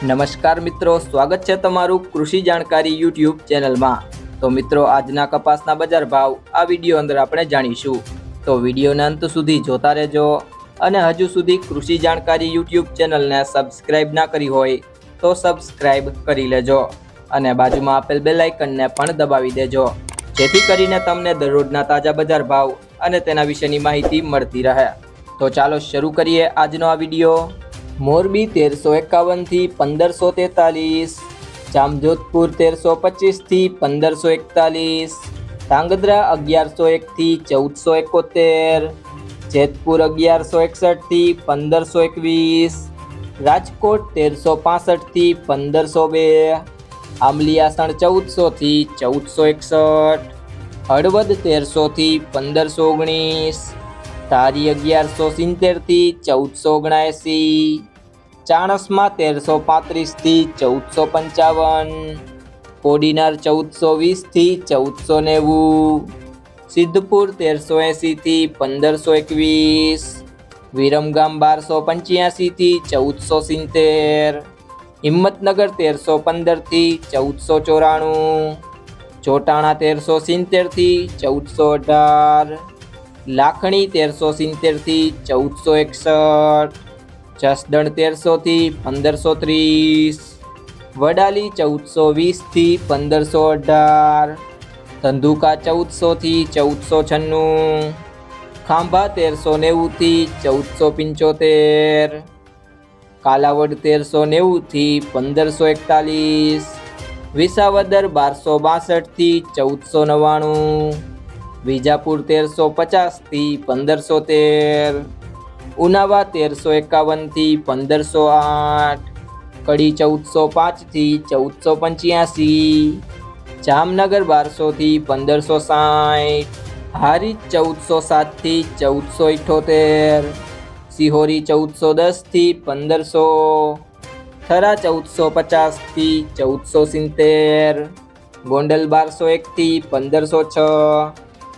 નમસ્કાર મિત્રો, સ્વાગત છે તમારું કૃષિ જાણકારી યુટ્યુબ ચેનલમાં. તો મિત્રો, આજના કપાસના બજાર ભાવ આ વીડિયો અંદર આપણે જાણીશું. તો વિડીયોના અંત સુધી જોતા રહેજો અને હજુ સુધી કૃષિ જાણકારી યુટ્યુબ ચેનલને સબસ્ક્રાઇબ ના કરી હોય તો સબસ્ક્રાઇબ કરી લેજો અને બાજુમાં આપેલ બે લાઇકનને પણ દબાવી દેજો. જેથી કરીને તમને દરરોજના તાજા બજાર ભાવ અને તેના વિશેની માહિતી મળતી રહે. તો ચાલો શરૂ કરીએ આજનો આ વીડિયો. મોરબી તેરસો એકાવનથી પંદરસો તેતાલીસ, જામજોધપુર તેરસો પચીસથી પંદરસો એકતાલીસ, ધાંગધ્રા અગિયારસો એકથી ચૌદસો એકોતેર, જેતપુર અગિયારસો એકસઠથી પંદરસો એકવીસ, રાજકોટ તેરસો પાસઠથી પંદરસો બે આમલીયાસણ ચૌદસોથી ચૌદસો એકસઠ, હળવદ તેરસોથી પંદરસો ઓગણીસ ધારી અગિયારસો સિત્તેરથી ચૌદસો ઓગણએંસી ચાણસમાં તેરસો પાંત્રીસથી ચૌદસો પંચાવન, કોડીનાર ચૌદસો વીસથી ચૌદસો નેવું, સિદ્ધપુર તેરસો એંસીથી પંદરસો એકવીસ, વિરમગામ બારસો પંચ્યાસીથી ચૌદસો સિત્તેર, હિંમતનગર તેરસો પંદરથી ચૌદસો ચોરાણું, ચોટાણા તેરસો સિત્તેરથી ચૌદસો અઢાર લાખણી તેરસો સિત્તેરથી ચૌદસો એકસઠ, જસદણ તેરસોથી પંદરસો ત્રીસ, વડાલી ચૌદસો વીસથી પંદરસો અઢાર, ધંધુકા ચૌદસોથી ચૌદસો છન્નું, ખાંભા તેરસો નેવુંથી ચૌદસો પંચોતેર, કાલાવડ તેરસો નેવુંથી પંદરસો એકતાલીસ, વિસાવદર બારસો બાસઠથી ચૌદસો નવ્વાણું વિજાપુર તેરસો પચાસથી પંદરસો તેર. ઉનાવા તેરસો એકાવનથી પંદરસો આઠ. કડી ચૌદસો પાંચથી ચૌદસો પંચ્યાસી. જામનગર બારસોથી પંદરસો સાઠ. હારી ચૌદસો સાતથી ચૌદસો ઇઠોતેર. સિહોરી ચૌદસો દસથી પંદરસો. થરા ચૌદસો પચાસથી ચૌદસો સિત્તેર. ગોંડલ બારસો એકથી પંદરસો છ.